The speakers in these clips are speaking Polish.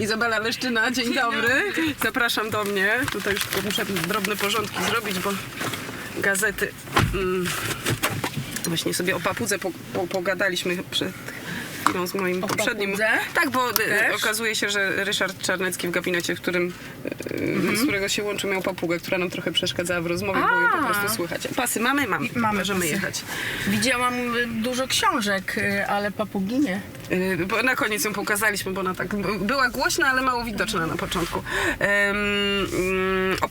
Izabela Leszczyna, dzień dobry. Zapraszam do mnie. Tutaj już tylko muszę drobne porządki zrobić, bo gazety... Mm, właśnie sobie o papudze po, po, pogadaliśmy przed chwilą z moim poprzednim... papudze? Tak, bo y, Też? okazuje się, że Ryszard Czarnecki w gabinecie, w którym, y, z którego się łączył, miał papugę, która nam trochę przeszkadzała w rozmowie, bo ją po A. prostu słychać. Pasy mamy? Mamy. Mamy Możemy pasy. jechać. Widziałam y, dużo książek, y, ale papugi nie. Bo na koniec ją pokazaliśmy, bo ona tak b- była głośna, ale mało widoczna na początku. Ym,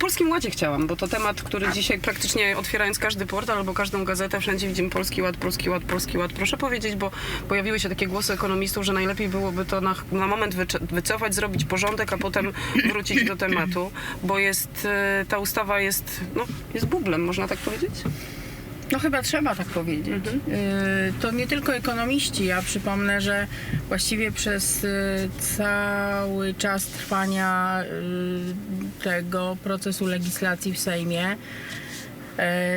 Polskim Ładzie chciałam, bo to temat, który dzisiaj praktycznie otwierając każdy portal albo każdą gazetę, wszędzie widzimy Polski Ład, Polski Ład, Polski Ład. Proszę powiedzieć, bo pojawiły się takie głosy ekonomistów, że najlepiej byłoby to na, na moment wycofać, zrobić porządek, a potem wrócić do tematu, bo jest, yy, ta ustawa jest, no, jest bublem, można tak powiedzieć? No chyba trzeba tak powiedzieć. Y, To nie tylko ekonomiści. Ja przypomnę, że właściwie przez y, cały czas trwania y, tego procesu legislacji w Sejmie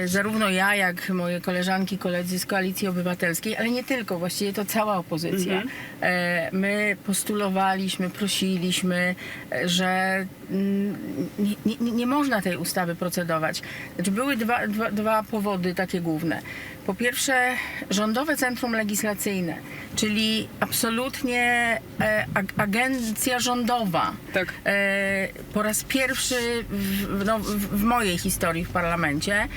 zarówno ja, jak moje koleżanki, koledzy z Koalicji Obywatelskiej, ale nie tylko, właściwie to cała opozycja. E, My postulowaliśmy, prosiliśmy, e, że mm, nie, nie, nie można tej ustawy procedować. Znaczy były dwa, dwa, dwa powody takie główne. Po pierwsze, Rządowe Centrum Legislacyjne, czyli absolutnie e, ag- agencja rządowa, Tak. e, po raz pierwszy w, no, w, mojej historii w parlamencie e,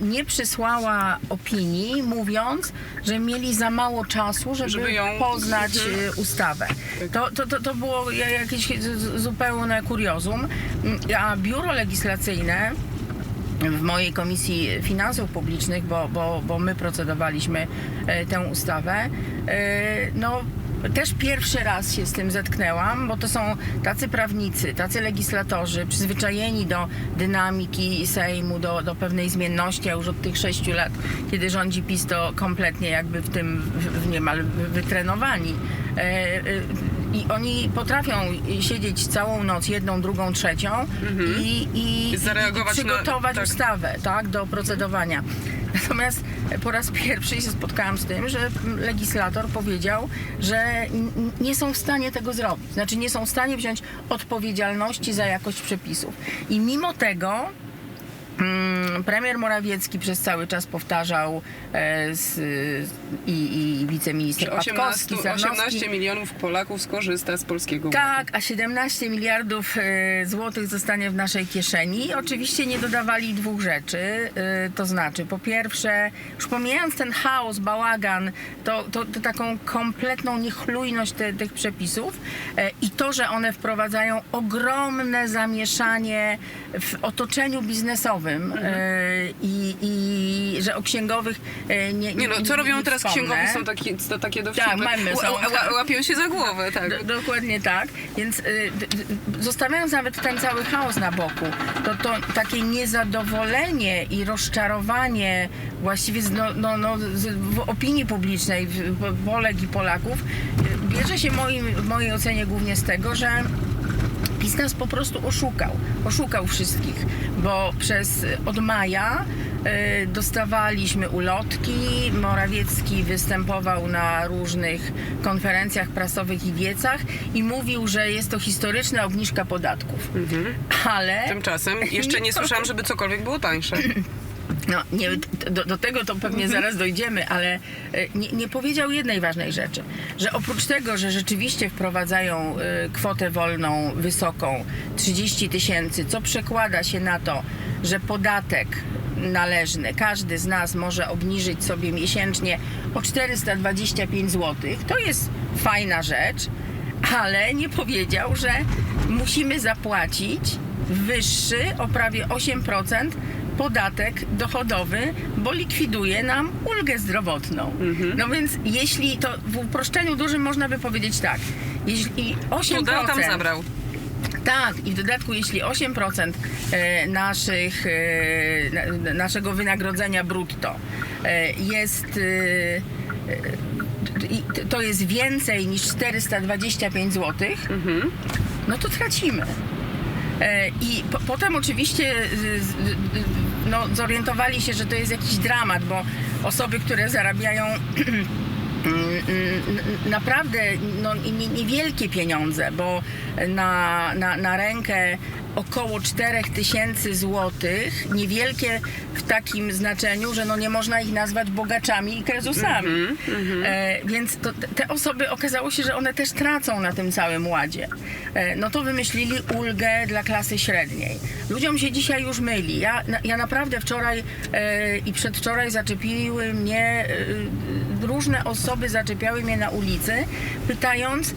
nie przysłała opinii, mówiąc, że mieli za mało czasu, żeby, Żeby ją- poznać Mhm. e, ustawę. To, to, to, to było ja- jakieś zupełne kuriozum. Mm, A biuro legislacyjne w mojej Komisji Finansów Publicznych, bo, bo, bo my procedowaliśmy e, tę ustawę, e, no też pierwszy raz się z tym zetknęłam, bo to są tacy prawnicy, tacy legislatorzy przyzwyczajeni do dynamiki Sejmu, do, do pewnej zmienności, a już od tych sześciu lat, kiedy rządzi PiS, to kompletnie jakby w tym w, w niemal wytrenowani. E, e, I oni potrafią siedzieć całą noc, jedną, drugą, trzecią i, i, i na- przygotować tak. ustawę tak, do procedowania. Natomiast po raz pierwszy się spotkałam z tym, że legislator powiedział, że nie są w stanie tego zrobić. Znaczy nie są w stanie wziąć odpowiedzialności za jakość przepisów. I mimo tego premier Morawiecki przez cały czas powtarzał e, z, i, i wiceminister 18, Patkowski, Sarnowski, 18 milionów Polaków skorzysta z polskiego tak, a 17 miliardów e, złotych zostanie w naszej kieszeni. Oczywiście nie dodawali dwóch rzeczy, e, to znaczy po pierwsze, już pomijając ten chaos, bałagan, to, to, to taką kompletną niechlujność te, tych przepisów e, i to, że one wprowadzają ogromne zamieszanie w otoczeniu biznesowym e, i, i że o księgowych e, nie, Nie no, co robią nie teraz wspomnę. księgowi są takie, to, takie dowcipy. Tak, mamy są, tak. Łapią się za głowę, tak. Do, dokładnie tak. Więc y, zostawiając nawet ten cały chaos na boku, to, to takie niezadowolenie i rozczarowanie właściwie z, no, no, no, z, w opinii publicznej w, w, Polek i Polaków y, bierze się moim, w mojej ocenie głównie z tego, że PiS nas po prostu oszukał. Oszukał wszystkich, bo przez od maja y, dostawaliśmy ulotki. Morawiecki występował na różnych konferencjach prasowych i wiecach i mówił, że jest to historyczna obniżka podatków. Ale Tymczasem jeszcze nie słyszałam, żeby cokolwiek było tańsze. No, nie, do, do tego to pewnie zaraz dojdziemy, ale e, nie, nie powiedział jednej ważnej rzeczy, że oprócz tego, że rzeczywiście wprowadzają e, kwotę wolną wysoką 30 tysięcy, co przekłada się na to, że podatek należny każdy z nas może obniżyć sobie miesięcznie o 425 zł, to jest fajna rzecz, ale nie powiedział, że musimy zapłacić wyższy o prawie 8% podatek dochodowy, bo likwiduje nam ulgę zdrowotną. No więc jeśli to w uproszczeniu dużym można by powiedzieć tak, jeśli 8% Tu dał, tam zabrał. tak, i w dodatku jeśli 8% e, naszych, e, na, naszego wynagrodzenia brutto e, jest to jest więcej niż 425 zł, no to tracimy. E, I po, potem oczywiście z- no, zorientowali się, że to jest jakiś dramat, bo osoby, które zarabiają naprawdę no, nie- niewielkie pieniądze, bo na, na, na rękę około 4 tysięcy złotych, niewielkie w takim znaczeniu, że no nie można ich nazwać bogaczami i krezusami. E, więc to, te- osoby okazało się, że one też tracą na tym całym ładzie. E, no to wymyślili ulgę dla klasy średniej. Ludziom się dzisiaj już myli. Ja, na- ja naprawdę wczoraj e, i przedwczoraj zaczepiły mnie, e, różne osoby zaczepiały mnie na ulicy, pytając,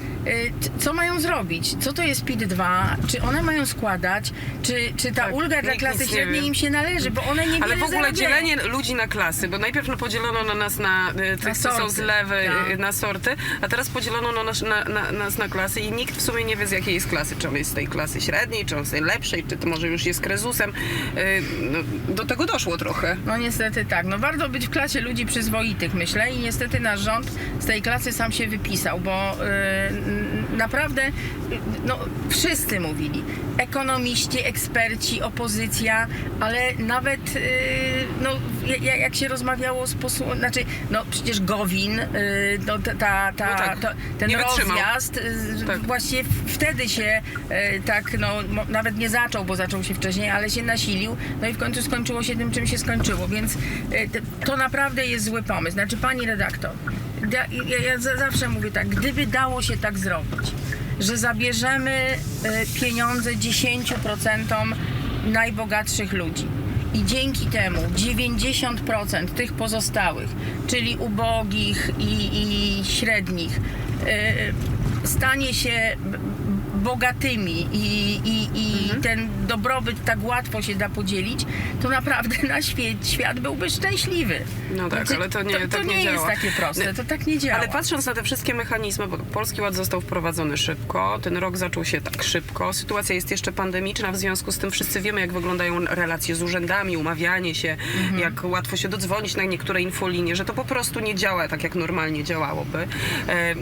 co mają zrobić, co to jest PIT-2, czy one mają składać, czy, czy ta Tak, ulga dla klasy średniej im się należy, bo one nie Ale w ogóle dzielenie ludzi na klasy, bo najpierw no, podzielono na nas na y, tych, co są z lewy, tak. y, na sorty, a teraz podzielono na, nas- na, na, nas na klasy i nikt w sumie nie wie z jakiej jest klasy, czy on jest z tej klasy średniej, czy on z tej lepszej, czy to może już jest krezusem. Y, No, do tego doszło trochę. No niestety tak. No warto być w klasie ludzi przyzwoitych, myślę. I niestety nasz rząd z tej klasy sam się wypisał, bo y, n- naprawdę no, wszyscy mówili. Ekonomiści, eksperci, opozycja, ale nawet y, no, ja- jak się rozmawiało z posłu... Znaczy, no przecież Gowin, y, no, ta, ta, No tak, to, ten rozjazd y, Tak. właśnie wtedy się tak, no nawet nie zaczął, bo zaczął się wcześniej, ale się nasilił, no i w końcu skończyło się tym, czym się skończyło, więc to naprawdę jest zły pomysł. Znaczy, pani redaktor, ja, ja, ja za- zawsze mówię tak, gdyby dało się tak zrobić, że zabierzemy e, pieniądze 10% najbogatszych ludzi, i dzięki temu 90% tych pozostałych, czyli ubogich i, i średnich, y, stanie się bogatymi i, i, i ten dobrobyt tak łatwo się da podzielić, to naprawdę na świat, świat byłby szczęśliwy. No tak, ale to nie- to, tak nie nie jest takie proste, to tak nie działa. Ale patrząc na te wszystkie mechanizmy, bo Polski Ład został wprowadzony szybko, ten rok zaczął się tak szybko, sytuacja jest jeszcze pandemiczna, w związku z tym wszyscy wiemy, jak wyglądają relacje z urzędami, umawianie się, Mhm. jak łatwo się dodzwonić na niektóre infolinie, że to po prostu nie działa tak, jak normalnie działałoby. E,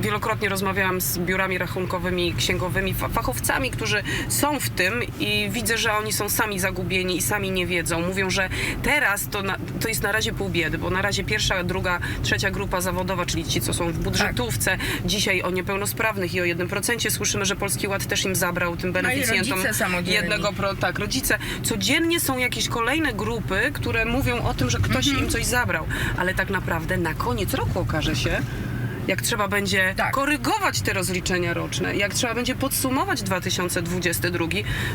Wielokrotnie rozmawiałam z biurami rachunkowymi, księgowymi, fa- fachowcami, którzy są w tym i widzę, że oni są sami zagubieni i sami nie wiedzą. Mówią, że teraz to, na, to jest na razie pół biedy, bo na razie pierwsza, druga, trzecia grupa zawodowa, czyli ci, co są w budżetówce, dzisiaj o niepełnosprawnych i o 1% słyszymy, że Polski Ład też im zabrał tym beneficjentom rodzice samodzielni. jednego pro, tak, rodzice. Codziennie są jakieś kolejne grupy, które mówią o tym, że ktoś Mhm. im coś zabrał, ale tak naprawdę na koniec roku okaże się, jak trzeba będzie Tak. korygować te rozliczenia roczne, jak trzeba będzie podsumować 2022,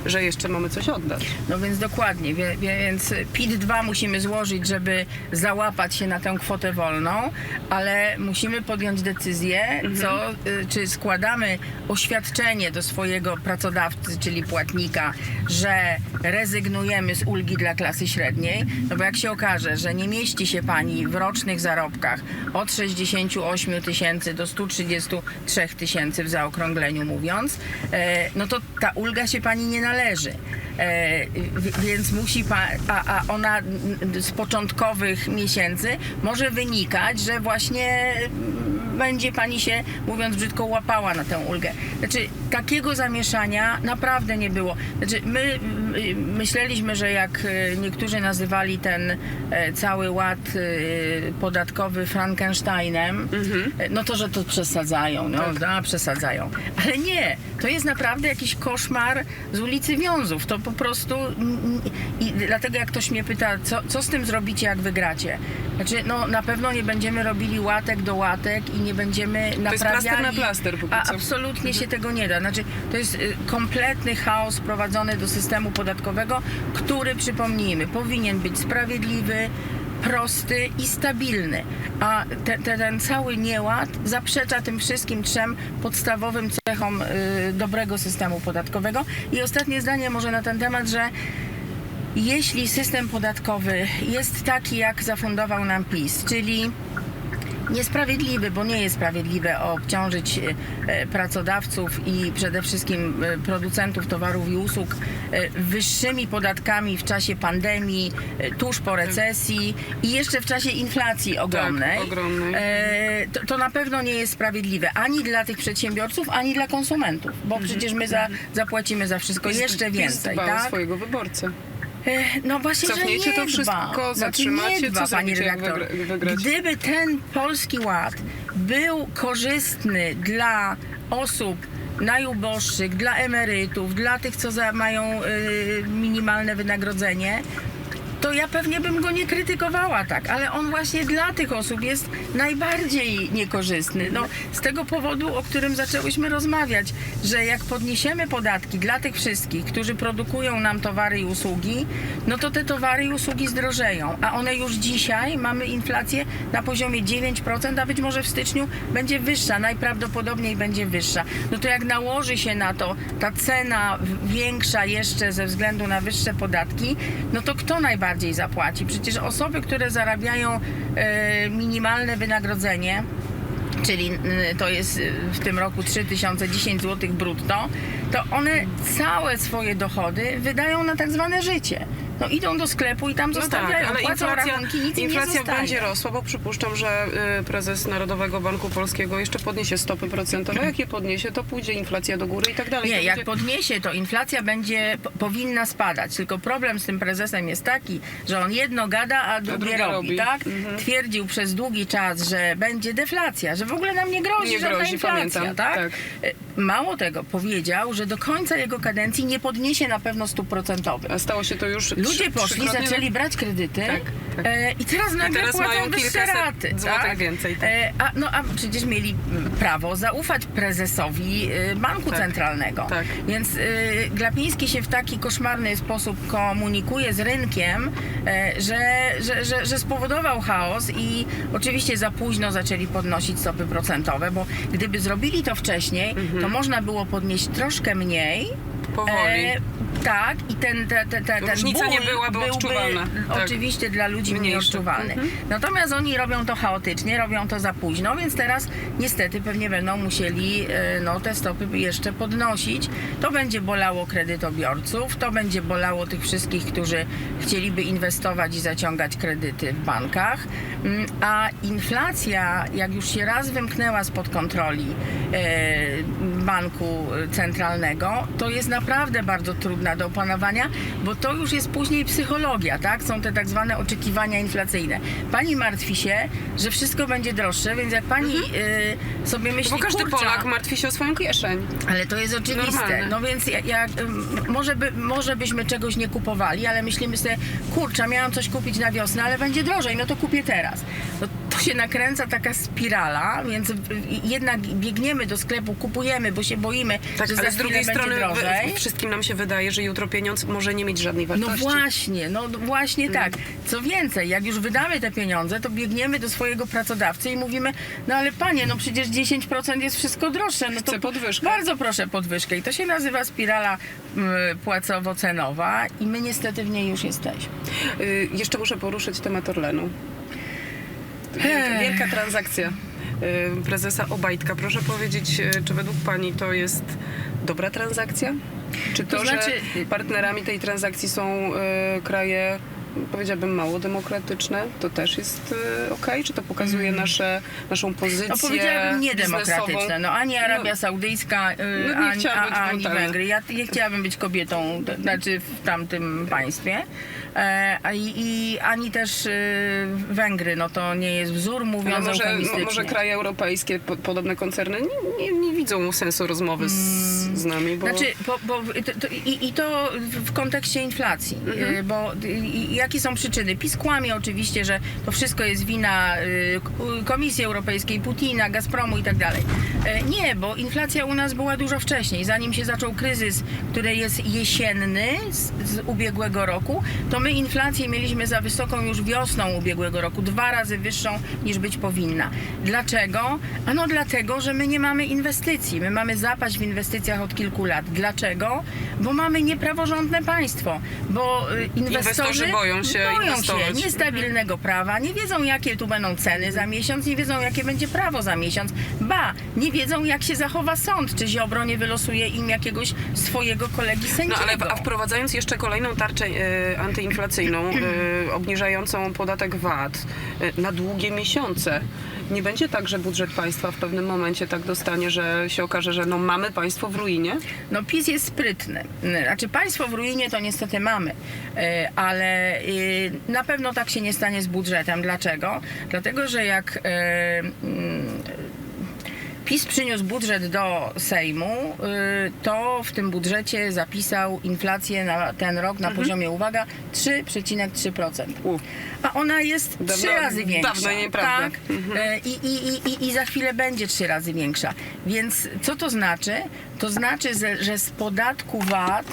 że jeszcze mamy coś oddać. No więc dokładnie, wie, więc PIT-2 musimy złożyć, żeby załapać się na tę kwotę wolną, ale musimy podjąć decyzję, co, y, czy składamy oświadczenie do swojego pracodawcy, czyli płatnika, że rezygnujemy z ulgi dla klasy średniej, no bo jak się okaże, że nie mieści się pani w rocznych zarobkach od 68 tysięcy do 133 tysięcy w zaokrągleniu mówiąc, e, no to ta ulga się pani nie należy. E, więc musi pa, a, a ona z początkowych miesięcy może wynikać, że właśnie będzie pani się, mówiąc brzydko, łapała na tę ulgę. Znaczy, takiego zamieszania naprawdę nie było. Znaczy, my mm, myśleliśmy, że jak e, niektórzy nazywali ten e, cały ład e, podatkowy Frankensteinem, e, no to, że to przesadzają, no da, przesadzają. Ale nie, to jest naprawdę jakiś koszmar z ulicy Wiązów. To po prostu i dlatego jak ktoś mnie pyta, co, co z tym zrobicie, jak wygracie? Znaczy, no na pewno nie będziemy robili łatek do łatek i nie będziemy jest naprawiali... plaster na plaster póki A co. absolutnie się tego nie da. Znaczy, to jest y, kompletny chaos wprowadzony do systemu podatkowego, który, przypomnijmy, powinien być sprawiedliwy, prosty i stabilny. A te, te, ten cały nieład zaprzecza tym wszystkim trzem podstawowym cechom y, dobrego systemu podatkowego. I ostatnie zdanie może na ten temat, że jeśli system podatkowy jest taki, jak zafundował nam PiS, czyli niesprawiedliwy, bo nie jest sprawiedliwe obciążyć e, pracodawców i przede wszystkim e, producentów towarów i usług e, wyższymi podatkami w czasie pandemii, e, tuż po recesji i jeszcze w czasie inflacji ogromnej. ogromnej. E, To, to na pewno nie jest sprawiedliwe ani dla tych przedsiębiorców, ani dla konsumentów, bo przecież my za, zapłacimy za wszystko jeszcze PiS więcej, dba o tak? swojego wyborcę. E, No właśnie, Cofniecie że nie to wszystko, dba. Znaczy, zatrzymacie? nie dba, Co pani zrobicie, jak redaktor. wygra- wygracie? Gdyby ten polski ład był korzystny dla osób najuboższych, dla emerytów, dla tych, co za, mają y, minimalne wynagrodzenie, to ja pewnie bym go nie krytykowała tak, ale on właśnie dla tych osób jest najbardziej niekorzystny. No, z tego powodu, o którym zaczęłyśmy rozmawiać, że jak podniesiemy podatki dla tych wszystkich, którzy produkują nam towary i usługi, no to te towary i usługi zdrożeją, a one już dzisiaj mamy inflację na poziomie 9%, a być może w styczniu będzie wyższa, najprawdopodobniej będzie wyższa. No to jak nałoży się na to ta cena większa jeszcze ze względu na wyższe podatki, no to kto najbardziej zapłaci? Przecież osoby, które zarabiają e, minimalne wynagrodzenie, czyli y, to jest y, w tym roku 3010 zł brutto, to one całe swoje dochody wydają na tak zwane życie. No idą do sklepu i tam No zostawiają, tak, ale płacą inflacja, rachunki, nic inflacja będzie rosła, bo przypuszczam, że y, prezes Narodowego Banku Polskiego jeszcze podniesie stopy procentowe. Jak je podniesie, to pójdzie inflacja do góry i tak dalej. Nie, to jak będzie... podniesie, to inflacja będzie, po, powinna spadać. Tylko problem z tym prezesem jest taki, że on jedno gada, a drugie, robi, robi. tak? Mhm. Twierdził przez długi czas, że będzie deflacja, że w ogóle nam nie grozi Nie żadna grozi, inflacja, pamiętam, tak? tak. E, Mało tego, powiedział, że do końca jego kadencji nie podniesie na pewno stóp procentowych. A stało się to już Ludzie poszli, zaczęli brać kredyty Tak, tak. E, i teraz nagle teraz płacą wyższe raty. tak? więcej, tak. E, a, no a przecież mieli mm, prawo zaufać prezesowi e, banku Tak, centralnego. tak. Więc e, Glapiński się w taki koszmarny sposób komunikuje z rynkiem, e, że, że, że, że spowodował chaos i oczywiście za późno zaczęli podnosić stopy procentowe, bo gdyby zrobili to wcześniej, Mhm. to można było podnieść troszkę mniej. Powoli. E, tak, i ten, te, te, te, ten Różnica nie ból byłaby byłby odczuwalna. Tak. Oczywiście dla ludzi mniej Mniejszy. odczuwalny. Mhm. Natomiast oni robią to chaotycznie, robią to za późno, więc teraz niestety pewnie będą musieli e, no, te stopy jeszcze podnosić. To będzie bolało kredytobiorców, to będzie bolało tych wszystkich, którzy chcieliby inwestować i zaciągać kredyty w bankach. Mm, A inflacja, jak już się raz wymknęła spod kontroli e, banku centralnego, to jest naprawdę bardzo trudna do opanowania, bo to już jest później psychologia, tak? Są te tak zwane oczekiwania inflacyjne. Pani martwi się, że wszystko będzie droższe, więc jak pani y, sobie myśli, Bo każdy kurczę, Polak martwi się o swoją kieszeń. ale to jest oczywiste. Normalne. No więc jak, jak, ym, może, by, może byśmy czegoś nie kupowali, ale myślimy sobie, kurczę, miałam coś kupić na wiosnę, ale będzie drożej, no to kupię teraz. No, się nakręca taka spirala, więc jednak biegniemy do sklepu, kupujemy, bo się boimy, Tak, że ale z drugiej strony drożej. wszystkim nam się wydaje, że jutro pieniądz może nie mieć żadnej No wartości. właśnie, no właśnie Mm. tak. Co więcej, jak już wydamy te pieniądze, to biegniemy do swojego pracodawcy i mówimy, no ale panie, no przecież 10% jest wszystko droższe. No to Chcę podwyżkę. Bardzo proszę podwyżkę. I to się nazywa spirala płacowo-cenowa i my niestety w niej już jesteśmy. Y, jeszcze muszę poruszyć temat Orlenu. Wielka, wielka transakcja y, prezesa Obajtka. Proszę powiedzieć, y, czy według Pani to jest dobra transakcja? Czy to, To znaczy- że partnerami tej transakcji są y, kraje, powiedziałabym, mało demokratyczne, to też jest y, ok? Czy to pokazuje nasze, naszą pozycję No powiedziałabym niedemokratyczne. No ani Arabia No. Saudyjska, y, No nie ani, a, być ani brutalna. Węgry. Ja nie chciałabym być kobietą, znaczy w tamtym państwie. E, a i, I ani też y, Węgry, no to nie jest wzór, Ale mówiąc może, eufemistycznie. może kraje europejskie, po, podobne koncerny nie, nie, nie widzą sensu rozmowy z, z nami, bo... Znaczy, bo, bo to, to, i, i to w kontekście inflacji, y, bo y, i- jakie są przyczyny? PiS kłamie oczywiście, że to wszystko jest wina y, Komisji Europejskiej, Putina, Gazpromu i tak dalej. E, Nie, bo inflacja u nas była dużo wcześniej. Zanim się zaczął kryzys, który jest jesienny z, z ubiegłego roku, to my inflację mieliśmy za wysoką już wiosną ubiegłego roku, dwa razy wyższą niż być powinna. Dlaczego? Ano dlatego, że my nie mamy inwestycji. My mamy zapaść w inwestycjach od kilku lat. Dlaczego? Bo mamy niepraworządne państwo. Bo y, inwestorzy, Inwestorzy boją się boją inwestować. się niestabilnego prawa, nie wiedzą jakie tu będą ceny za miesiąc, nie wiedzą jakie będzie prawo za miesiąc. Ba, nie wiedzą jak się zachowa sąd, czy Ziobro nie wylosuje im jakiegoś swojego kolegi No sędziego. ale w- a wprowadzając jeszcze kolejną tarczę e, antyinflacyjną, e, obniżającą podatek VAT e, na długie miesiące, nie będzie tak, że budżet państwa w pewnym momencie tak dostanie, że się okaże, że no mamy państwo w ruinie? No PiS jest sprytny. Znaczy państwo w ruinie to niestety mamy, E, ale e, na pewno tak się nie stanie z budżetem. Dlaczego? Dlatego, że jak e, mm, PiS przyniósł budżet do Sejmu, y, to w tym budżecie zapisał inflację na ten rok na poziomie, uwaga, 3,3%. U. A ona jest Dawno- trzy razy większa. dawno nieprawda. Tak. E, I, i, i, i, I za chwilę będzie trzy razy większa. Więc co to znaczy? To znaczy, że z podatku VAT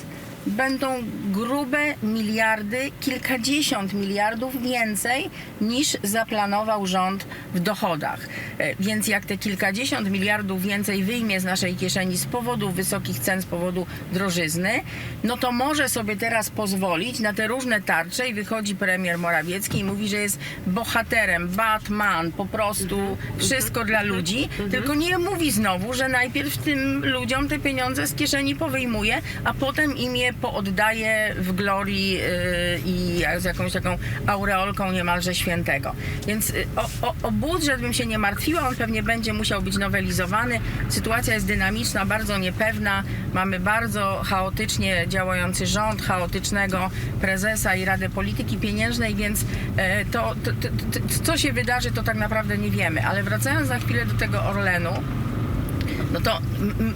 będą grube miliardy, kilkadziesiąt miliardów więcej niż zaplanował rząd w dochodach. E, Więc jak te kilkadziesiąt miliardów więcej wyjmie z naszej kieszeni z powodu wysokich cen, z powodu drożyzny, no to może sobie teraz pozwolić na te różne tarcze i wychodzi premier Morawiecki i mówi, że jest bohaterem, Batman, po prostu wszystko dla ludzi, tylko nie mówi znowu, że najpierw tym ludziom te pieniądze z kieszeni powyjmuje, a potem im je pooddaje w glorii yy, i z jakąś taką aureolką niemalże świętego. Więc yy, o, o, o budżet bym się nie martwiła, on pewnie będzie musiał być nowelizowany. Sytuacja jest dynamiczna, bardzo niepewna. Mamy bardzo chaotycznie działający rząd, chaotycznego prezesa i Radę Polityki Pieniężnej, więc e, to, to, to, to, co się wydarzy, to tak naprawdę nie wiemy. Ale wracając na chwilę do tego Orlenu, no to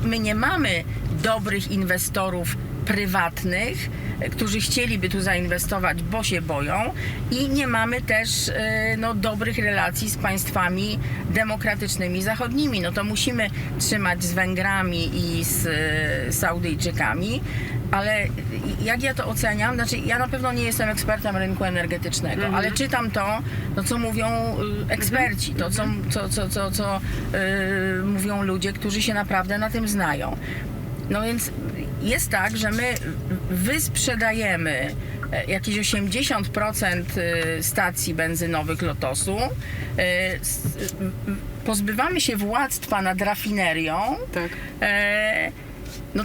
my nie mamy dobrych inwestorów prywatnych, którzy chcieliby tu zainwestować, bo się boją. I nie mamy też e, no, dobrych relacji z państwami demokratycznymi zachodnimi. No to musimy trzymać z Węgrami i z e, Saudyjczykami, ale jak ja to oceniam, znaczy ja na pewno nie jestem ekspertem rynku energetycznego, ale czytam to, no, co mówią y, eksperci, to co, co, co, co, co y, mówią ludzie, którzy się naprawdę na tym znają. No więc jest tak, że my wysprzedajemy e, jakieś 80% y, stacji benzynowych Lotosu, y, pozbywamy się władztwa nad rafinerią, Tak. E, no,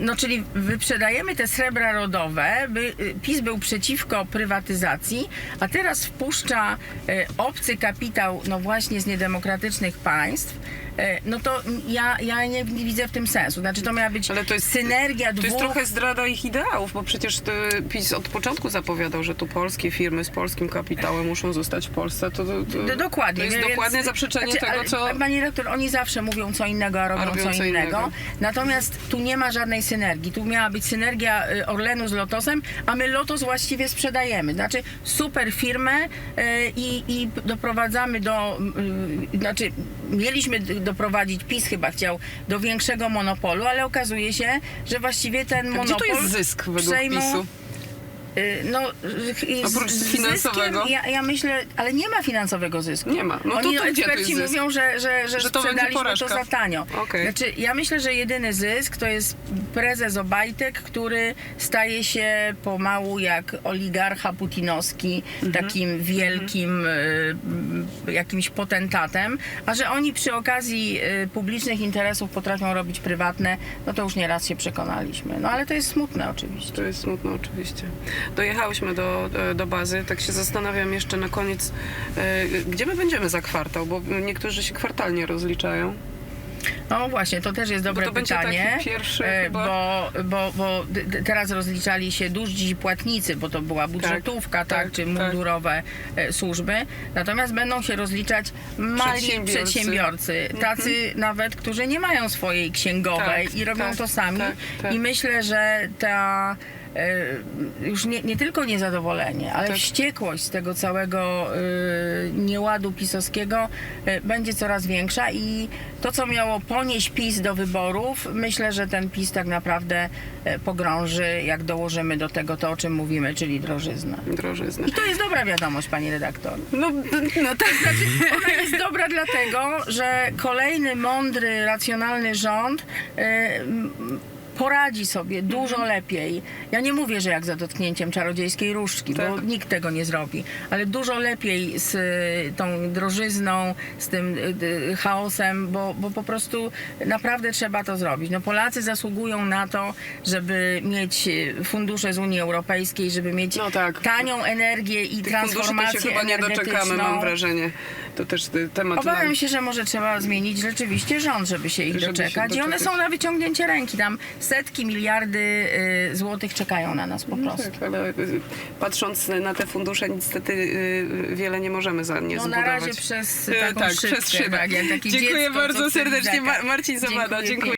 no, czyli wyprzedajemy te srebra rodowe, by y, PiS był przeciwko prywatyzacji, a teraz wpuszcza e, obcy kapitał, no właśnie z niedemokratycznych państw. E, No to ja, ja nie, widzę w tym sensu. Znaczy to miała być Ale to jest synergia To dwóch... jest trochę zdrada ich ideałów, bo przecież ty, PiS od początku zapowiadał, że tu polskie firmy z polskim kapitałem muszą zostać w Polsce. To, to, to, D- Dokładnie. To jest więc- dokładnie zaprzeczenie znaczy, tego, co... Pani rektor, oni zawsze mówią co innego, a robią, robią co, co innego. innego. Natomiast tu nie ma żadnej synergii. Tu miała być synergia y, Orlenu z Lotosem, a my Lotos właściwie sprzedajemy. Znaczy super firmę y, i, i doprowadzamy do... y, Znaczy mieliśmy doprowadzić, PiS chyba chciał, do większego monopolu, ale okazuje się, że właściwie ten monopol... Gdzie tu jest zysk według przejmą- PiSu? Y, No, Oprócz finansowego? Zyskiem, ja, ja myślę, ale nie ma finansowego zysku. Nie ma. No to- Oni to tu eksperci zysk? mówią, że, że, że, Że to sprzedaliśmy to za tanio. Okej. Znaczy, ja myślę, że jedyny zysk to jest prezes Obajtek, który staje się pomału jak oligarcha putinowski, Mhm. takim wielkim y, jakimś potentatem, a że oni przy okazji y, publicznych interesów potrafią robić prywatne, no to już nieraz się przekonaliśmy. No ale to jest smutne oczywiście. To jest smutno oczywiście. Dojechałyśmy do, do bazy, tak się zastanawiam jeszcze na koniec, e, gdzie my będziemy za kwartał, bo niektórzy się kwartalnie rozliczają. No właśnie, to też jest dobre będzie pytanie. pierwszy e, chyba- bo, bo, bo teraz rozliczali się duży płatnicy, bo to była budżetówka, tak, tak, czy tak. mundurowe e, służby. Natomiast będą się rozliczać mali Przedsiębiorcy. przedsiębiorcy, tacy nawet, którzy nie mają swojej księgowej Tak, i robią tak, to sami. tak, tak. I myślę, że ta już nie, nie tylko niezadowolenie, ale Tak. wściekłość z tego całego e, nieładu pisowskiego e, będzie coraz większa i to, co miało ponieść PiS do wyborów, myślę, że ten PiS tak naprawdę e, pogrąży, jak dołożymy do tego to, o czym mówimy, czyli drożyznę. Drożyzny. I to jest dobra wiadomość, pani redaktor. No, no tak. Ona jest dobra dlatego, że kolejny mądry, racjonalny rząd e, poradzi sobie dużo Mhm. lepiej. Ja nie mówię, że jak za dotknięciem czarodziejskiej różdżki, bo Tak. nikt tego nie zrobi, ale dużo lepiej z e, tą drożyzną, z tym e, e, chaosem, bo, bo po prostu naprawdę trzeba to zrobić. No Polacy zasługują na to, żeby mieć fundusze z Unii Europejskiej, żeby mieć No tak. tanią energię i Tych to się transformację chyba nie doczekamy, mam wrażenie. To też y, temat Obawiam się, że może trzeba zmienić rzeczywiście rząd, żeby się ich Żeby się doczekać. I one doczekać. są na wyciągnięcie ręki. Tam setki, miliardy y, złotych czekają na nas po No prostu. tak, ale y, patrząc na te fundusze, niestety y, wiele nie możemy za nie No na zbudować. razie przez E, taką tak, szybkę, przez szybę. Tak, jak takie Dziękuję dziecko, co bardzo chce serdecznie. Marcin Zawada, Dziękuję dziękuję.